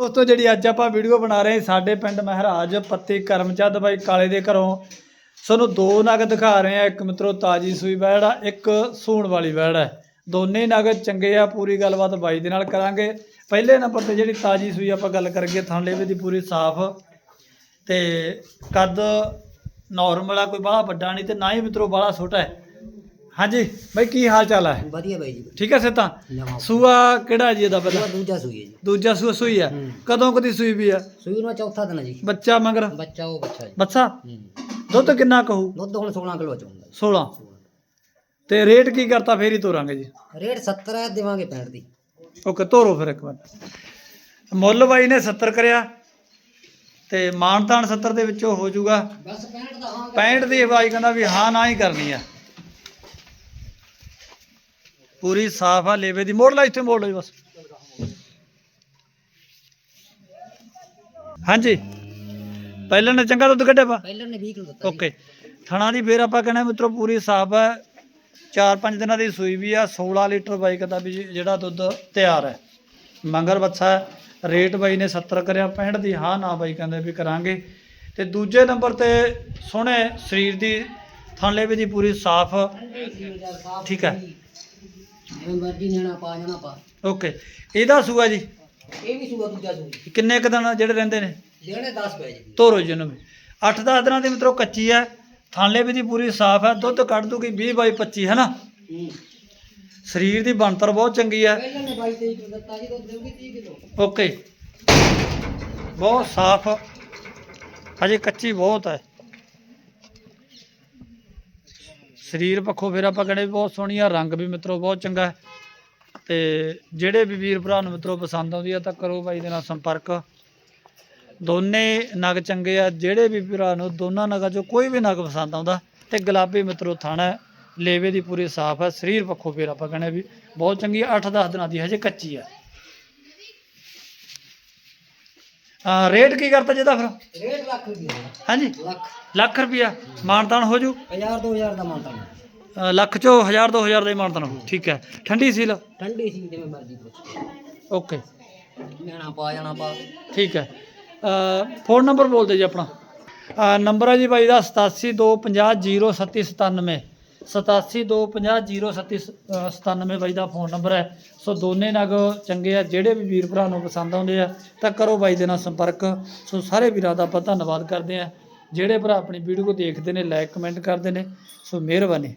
ਦੋਸਤੋ, ਜਿਹੜੀ ਅੱਜ ਆਪਾਂ ਵੀਡੀਓ ਬਣਾ ਰਹੇ ਸਾਡੇ ਪਿੰਡ ਮਹਾਰਾਜ ਪੱਤੀ ਕਰਮਚੰਦ ਬਾਈ ਕਾਲੇ ਦੇ ਘਰੋਂ। ਸਾਨੂੰ ਦੋ ਨਗ ਦਿਖਾ ਰਹੇ ਆ ਇੱਕ ਮਿੱਤਰੋ ਤਾਜੀ ਸੂਈ ਵੈੜ ਆ, ਇੱਕ ਸੂਣ ਵਾਲੀ ਵੈੜ ਹੈ ਦੋਨੇ ਨਗ ਚੰਗੇ ਆ, ਪੂਰੀ ਗੱਲਬਾਤ ਬਾਈ ਦੇ ਨਾਲ ਕਰਾਂਗੇ। ਪਹਿਲੇ ਨੰਬਰ ਤੇ ਜਿਹੜੀ ਤਾਜੀ ਸੂਈ ਆਪਾਂ ਗੱਲ ਕਰੀਏ ਥਾਂਲੇਵੇ ਦੀ ਪੂਰੀ ਸਾਫ਼। ਤੇ ਕੱਦ ਨਾਰਮਲ ਆ, ਕੋਈ ਬਾਹਲਾ ਵੱਡਾ ਨਹੀਂ ਤੇ ਨਾ ਹੀ ਮਿੱਤਰੋ ਬਾਹਲਾ ਛੋਟਾ ਹੈ। ਹਾਂਜੀ ਬਾਈ ਕੀ ਹਾਲ ਚਾਲ ਹੈ ਵਧੀਆ ਬਾਈ ਜੀ। ਠੀਕ ਹੈ ਸੇਤਾ ਨਵਾਂ ਸੂਆ ਕਿਹੜਾ ਜੀ ਇਹਦਾ ਪਹਿਲਾਂ? ਦੂਜਾ ਸੂਈ ਹੈ ਜੀ। ਦੂਜਾ ਸੂਆ ਸੂਈ ਹੂੰ। ਕਦੋਂ ਕਦੀ ਸੂਈ ਵੀ ਆ? ਸੂਈ ਨੂੰ ਚੌਥਾ ਦਿਨ ਹੈ ਜੀ। ਬੱਚਾ ਮਗਰ? ਬੱਚਾ ਉਹ ਬੱਚਾ ਜੀ। ਬੱਚਾ? ਹੂੰ। ਦੁੱਧ ਕਿੰਨਾ ਕਹੂ ਦੁੱਧ ਹੁਣ 16 ਕਿਲੋ ਚ ਹੁੰਦਾ 16 ਤੇ ਰੇਟ ਕੀ ਕਰਤਾ ਫੇਰ ਹੀ ਤੋਰਾਂਗੇ ਜੀ। ਰੇਟ 70 ਹੈ ਦੇਵਾਂਗੇ 65 ਦੀ। ਓਕੇ ਤੋਰੋ ਫਿਰ ਇੱਕ ਵਾਰ। ਮੁੱਲ ਬਾਈ ਨੇ 70 ਕਰਿਆ। ਤੇ ਮਾਨਤਾਨ 70 ਦੇ ਵਿੱਚੋਂ ਹੋ ਜਾਊਗਾ। ਬਸ 65 ਦਾ ਹਾਂ 65 ਦੀ ਬਾਈ ਕਹਿੰਦਾ ਵੀ ਹਾਂ ਨਾ ਹੀ ਕਰਨੀ ਆ। ਪੂਰੀ ਸਾਫ਼ ਆ ਲੇਵੇ ਦੀ ਮੋੜ ਲਾ ਇੱਥੇ ਮੋੜ ਜੀ ਬਸ। ਹਾਂਜੀ। ਪਹਿਲਾਂ ਨੇ ਚੰਗਾ ਦੁੱਧ ਕੱਢਿਆ ਪਾ ਪਹਿਲਾਂ ਨੇ 20 ਕਿਲੋ ਦਿੱਤਾ ਓਕੇ। ਥਣਾ ਦੀ ਫੇਰ ਆਪਾਂ ਕਹਿੰਦੇ ਮਿੱਤਰੋ ਪੂਰੀ ਸਾਫ਼ ਹੈ 4-5 ਦਿਨਾਂ ਦੀ ਸੂਈ ਵੀ ਆ 16 ਲੀਟਰ ਬਾਈ ਕਹਿੰਦਾ ਵੀ ਜਿਹੜਾ ਦੁੱਧ ਤਿਆਰ ਹੈ ਮੰਗਰ ਹੈ ਰੇਟ ਬਾਈ ਨੇ 70 ਕਰਿਆ 65 ਦੀ ਹਾਂ ਨਾ ਬਾਈ ਕਹਿੰਦੇ ਵੀ ਕਰਾਂਗੇ। ਤੇ ਦੂਜੇ ਨੰਬਰ ਤੇ ਸੋਹਣੇ ਸਰੀਰ ਦੀ ਥਣਲੇ ਵੀ ਦੀ ਪੂਰੀ ਸਾਫ਼। ਠੀਕ ਹੈ। ਜਿਵੇਂ ਮਰਜ਼ੀ ਨੇਣਾ ਪਾ ਜਾਣਾ ਪਾ। ਓਕੇ ਇਹਦਾ ਸੂਆ ਜੀ? ਇਹ ਵੀ ਸੂਆ ਦੂਜਾ ਸੂਈ ਕਿੰਨੇ ਕੁ ਦਿਨ ਜਿਹੜੇ ਰਹਿੰਦੇ ਨੇ? ਜਿਹੜੇ 10 ਪੈ ਜੀ ਤੋਰੋ ਜੀ ਇਹਨੂੰ 8-10 ਦਿਨਾਂ ਦੀ ਮਿੱਤਰੋ ਕੱਚੀ ਹੈ ਥਣਲੇ ਵੀ ਦੀ ਪੂਰੀ ਸਾਫ਼ ਹੈ ਦੁੱਧ ਕੱਢ ਦੂਗੀ 20 ਬਾਈ 25 ਹੈ ਨਾ? ਸਰੀਰ ਦੀ ਬਣਤਰ ਬਹੁਤ ਚੰਗੀ ਹੈ। ਪਹਿਲਾਂ ਨੇ 22 23 ਕਿਲੋ ਦਿੱਤਾ ਜੀ ਦੁੱਧ ਦੇਊਗੀ 30 ਕਿਲੋ। ਓਕੇ। ਬਹੁਤ ਸਾਫ਼। ਹਜੇ ਕੱਚੀ ਬਹੁਤ ਹੈ। ਸਰੀਰ ਪੱਖੋਂ ਫਿਰ ਆਪਾਂ ਕਹਿੰਦੇ ਵੀ ਬਹੁਤ ਸੋਹਣੀ ਆ, ਰੰਗ ਵੀ ਮਿੱਤਰੋ ਬਹੁਤ ਚੰਗਾ ਹੈ। ਤੇ ਜਿਹੜੇ ਵੀ ਵੀਰ ਭਰਾ ਨੂੰ ਮਿੱਤਰੋ ਪਸੰਦ ਆਉਂਦੀ ਆ ਤਾਂ ਕਰੋ ਬਾਈ ਦੇ ਨਾਲ ਸੰਪਰਕ। ਦੋਨੇ ਨਗ ਚੰਗੇ ਆ, ਜਿਹੜੇ ਵੀ ਭਰਾ ਨੂੰ ਦੋਨਾਂ ਨਗਾਂ ਚੋਂ ਕੋਈ ਵੀ ਨਗ ਪਸੰਦ ਆਉਂਦਾ ਤੇ ਗੁਲਾਬੀ ਮਿੱਤਰੋ ਥਾਣਾ ਲੇਵੇ ਦੀ ਪੂਰੀ ਸਾਫ਼ ਹੈ, ਸਰੀਰ ਪੱਖੋਂ ਫਿਰ ਆਪਾਂ ਕਹਿੰਦੇ ਵੀ ਬਹੁਤ ਚੰਗੀ 8-10 ਦਿਨਾਂ ਦੀ ਹਜੇ ਕੱਚੀ ਹੈ ਰੇਟ ਕੀ ਕਰਤਾ ਜਿਹਦਾ ਫਿਰ? ਰੇਟ ਲੱਖ ਰੁਪਏ ਹਾਂਜੀ। ਲੱਖ। ਲੱਖ ਰੁਪਿਆ ਮਾਨਤਾਨ ਹੋ ਜੂ? 1000 2000 ਦਾ ਮੰਨਤਾ ਅ, ਲੱਖ ਚੋਂ 1000 2000 ਦਾ ਹੀ ਮਾਨਤਾਨ ਠੀਕ ਹੈ। ਠੰਡੀ ਸੀਲ? ਠੰਡੀ ਸੀ ਜਿਵੇਂ ਮਰਜ਼ੀ ਪੁੱਛ। ਓਕੇ। ਨੇਣਾ ਪਾ ਜਾਣਾ ਪਾ। ਠੀਕ ਹੈ। ਫੋਨ ਨੰਬਰ ਬੋਲ ਦਿਓ ਜੀ ਆਪਣਾ। ਅ, ਨੰਬਰ ਹੈ ਜੀ ਬਾਈ ਦਾ 8725073797 8725073797 ਬਾਈ ਦਾ ਫੋਨ ਨੰਬਰ ਹੈ। ਸੋ ਦੋਨੇ ਨਗ ਚੰਗੇ ਆ, ਜਿਹੜੇ ਵੀ ਵੀਰ ਭਰਾ ਨੂੰ ਪਸੰਦ ਆਉਂਦੇ ਆ, ਤਾਂ ਕਰੋ ਬਾਈ ਦੇ ਨਾਲ ਸੰਪਰਕ। ਸੋ ਸਾਰੇ ਵੀਰਾਂ ਦਾ ਆਪਾਂ ਧੰਨਵਾਦ ਕਰਦੇ ਆ। ਜਿਹੜੇ ਭਰਾ ਆਪਣੀ ਵੀਡੀਓ ਦੇਖਦੇ ਨੇ ਲਾਈਕ ਕਮੈਂਟ ਕਰਦੇ ਨੇ, ਸੋ ਮਿਹਰਬਾਨੀ।